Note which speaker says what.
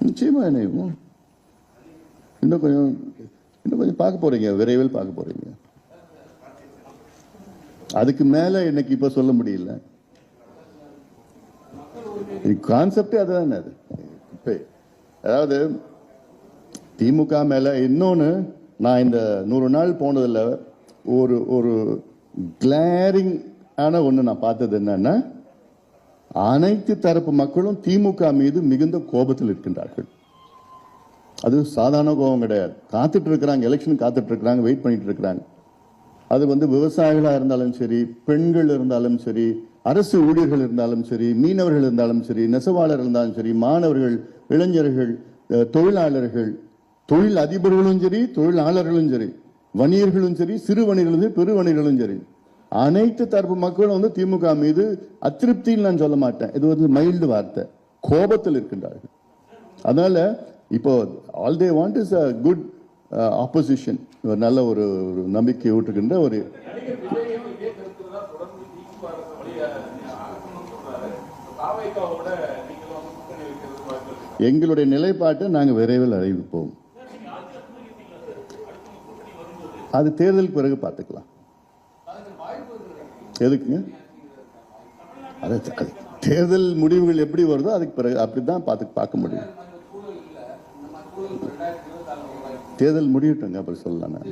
Speaker 1: நிச்சயமா இணையும் இன்னும் கொஞ்சம் இன்னும் கொஞ்சம் பார்க்க போறீங்க விரைவில் பார்க்க போறீங்க. அதுக்கு மேல எனக்கு இப்ப சொல்ல முடியல. கான்செப்டே அதுதானே அது. இப்ப அதாவது திமுக மேல இன்னொன்று நான் இந்த நூறு நாள் போனதில் ஒரு ஒரு கிளாரிங் ஆன ஒன்று நான் பார்த்தது என்னன்னா அனைத்து தரப்பு மக்களும் திமுக மீது மிகுந்த கோபத்தில் இருக்கின்றார்கள். அது சாதாரண கோபம் கிடையாது. காத்துட்டு இருக்கிறாங்க எலெக்ஷன் காத்துட்டு இருக்கிறாங்க வெயிட் பண்ணிட்டு இருக்கிறாங்க அது வந்து விவசாயிகளாக இருந்தாலும் சரி பெண்கள் இருந்தாலும் சரி அரசு ஊழியர்கள் இருந்தாலும் சரி மீனவர்கள் இருந்தாலும் சரி நெசவாளர் இருந்தாலும் சரி மாணவர்கள் இளைஞர்கள் தொழிலாளர்கள் தொழில் அதிபர்களும் சரி தொழிலாளர்களும் சரி வணிகர்களும் சரி சிறு வணிகர்களும் சரி பெரு வணிகர்களும் சரி அனைத்து தரப்பு மக்களும் வந்து திமுக மீது அதிருப்தின்னு நான் சொல்ல மாட்டேன். இது வந்து மைல்டு வார்த்தை. கோபத்தில் இருக்கின்றார்கள். அதனால இப்போ all they want is a good opposition ஒரு நல்ல ஒரு ஒரு நம்பிக்கை ஊற்றுகின்ற ஒரு எங்களுடைய நிலைப்பாட்டை நாங்கள் விரைவில் அறிவிப்போம். அது தேர்தலுக்கு பிறகு பார்த்துக்கலாம். எதுக்குங்க? அது அது தேர்தல் முடிவுகள் எப்படி வருதோ அதுக்கு பிறகு அப்படிதான் பார்த்து பார்க்க முடியும். தேர்தல் முடியட்டுங்க அப்புறம் சொல்லலாம் நான்